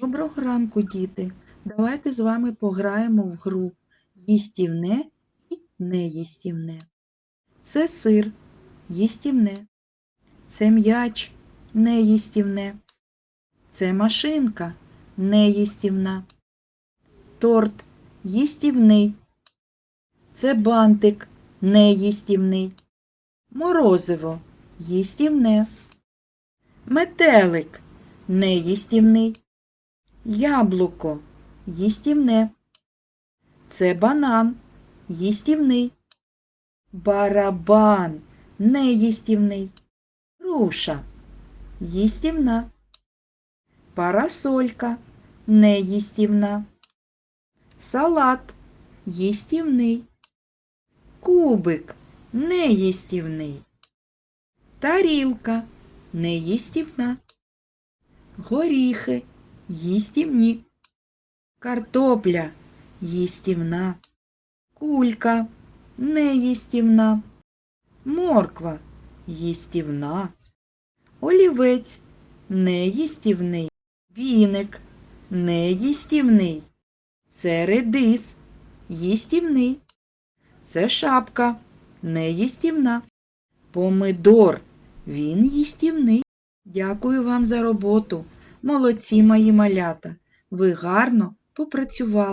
Доброго ранку, діти! Давайте з вами пограємо в гру їстівне і неїстівне. Це сир їстівне. Це м'яч неїстівне. Це машинка неїстівна. Торт їстівний. Це бантик неїстівний. Морозиво їстівне. Метелик неїстівний. Яблуко їстівне. Це банан їстівний. Барабан неїстівний. Груша їстівна. Парасолька неїстівна. Салат їстівний. Кубик неїстівний. Тарілка неїстівна. Горіхи їстівні. Картопля їстівна. Кулька неїстівна. Морква їстівна. Олівець неїстівний. Віник неїстівний. Це редис їстівний. Це шапка неїстівна. Помидор він їстівний. Дякую вам за роботу. Молодці мої малята. Ви гарно попрацювали.